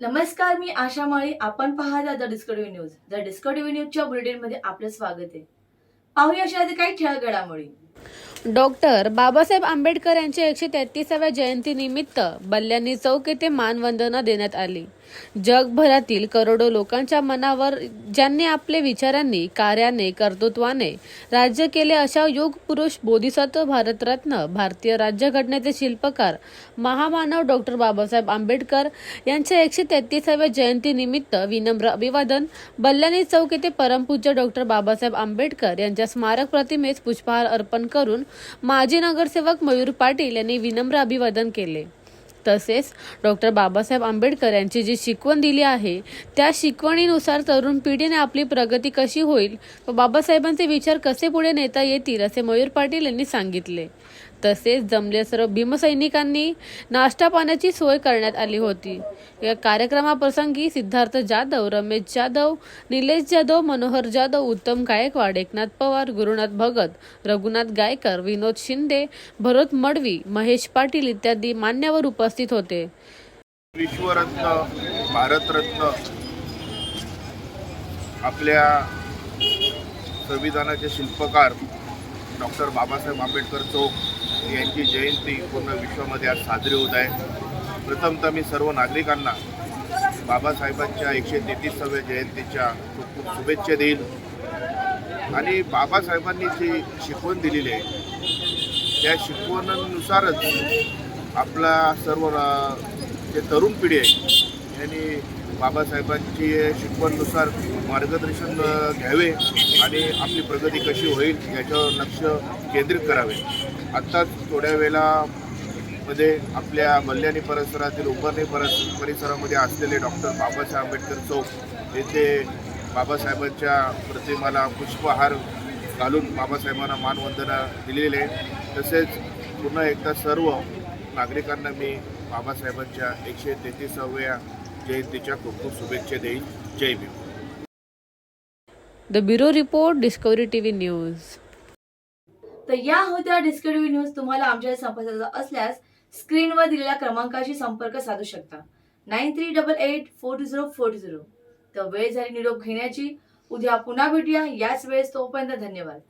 नमस्कार मी आशा माळी. आपण पाहता the Discovery news. The Discovery न्यूजच्या बुलेटिनमध्ये आपलं स्वागत आहे. पाहूया अशा काही खेळ घडामोडी डॉक्टर बाबासाहेब आंबेडकर यांच्या एकशे तेहतीसाव्या जयंतीनिमित्त बल्ल्यांनी चौक येथे मानवंदना देण्यात आली. जगभरातील करोडो लोकांच्या मनावर ज्यांनी आपले विचारांनी कार्याने कर्तृत्वाने राज्य केले अशा युग पुरुष बोधिसत्व भारतरत्न भारतीय राज्यघटनेचे शिल्पकार महामानव डॉक्टर बाबासाहेब आंबेडकर यांच्या एकशे तेहतीसाव्या जयंतीनिमित्त विनम्र अभिवादन बल्लानी चौक येथे परमपूज्य डॉक्टर बाबासाहेब आंबेडकर यांच्या स्मारक प्रतिमेस पुष्पहार अर्पण करून माजी नगरसेवक मयूर पाटील यांनी विनम्र अभिवादन केले. तसेच डॉक्टर बाबासाहेब आंबेडकर यांची जी शिकवण दिली आहे त्या शिकवणीनुसार तरुण पिढीने आपली प्रगती कशी होईल व बाबासाहेबांचे विचार कसे पुढे नेता येतील असे मयूर पाटील यांनी सांगितले. तसेच जमले सर्व भीमसैनिकांनी नाश्ता पाण्याची सोय करण्यात आली होती. या कार्यक्रमाप्रसंगी सिद्धार्थ जाधव रमेश जाधव निलेश जाधव मनोहर जाधव उत्तम गायकवाड एकनाथ पवार गुरुनाथ भगत रघुनाथ गायकर विनोद शिंदे भरत मडवी महेश पाटील इत्यादी मान्यवर उपस्थित होते. विश्वरत्न भारतरत्न आपल्या संविधानाचे शिल्पकार डॉक्टर बाबासाहेब आंबेडकर चौक यांची जयंती पूर्ण विश्वामध्ये आज साजरी होत आहे. प्रथमतः मी सर्व नागरिकांना बाबासाहेबांच्या एकशे तेहतीसाव्या जयंतीच्या खूप खूप शुभेच्छा देईल आणि बाबासाहेबांनी जी शिकवण दिलेली आहे त्या शिकवणानुसारच आपला सर्व जे तरुण पिढी आहे यांनी बाबासाहेबांची शिकवणनुसार मार्गदर्शन घ्यावे आणि आपली प्रगती कशी होईल याच्यावर लक्ष केंद्रित करावे. आत्ताच थोड्या वेळामध्ये आपल्या मल्याणी परिसरातील उंबरणी परस परिसरामध्ये असलेले डॉक्टर बाबासाहेब आंबेडकर चौक येथे बाबासाहेबांच्या प्रतिमाला पुष्पहार घालून बाबासाहेबांना मानवंदना दिलेली आहे. तसेच पुन्हा एकदा सर्व नागरिकांना मी बाबासाहेबांच्या एकशे तेहतीसाव्या जयंतीच्या खूप खूप शुभेच्छा देईन. जय Bhim. The bureau report Discovery TV news. तर या होत्या डिस्कवरी न्यूज तुम्हाला आमच्या संपर्काचा असल्यास स्क्रीनवर दिलेल्या क्रमांकाशी संपर्क साधू शकता. Nine three double eight four two zero four two zero. तर वेळ झाली निरोप घेण्याची. उद्या पुन्हा भेटूया. याच वेळेस तोपर्यंत धन्यवाद.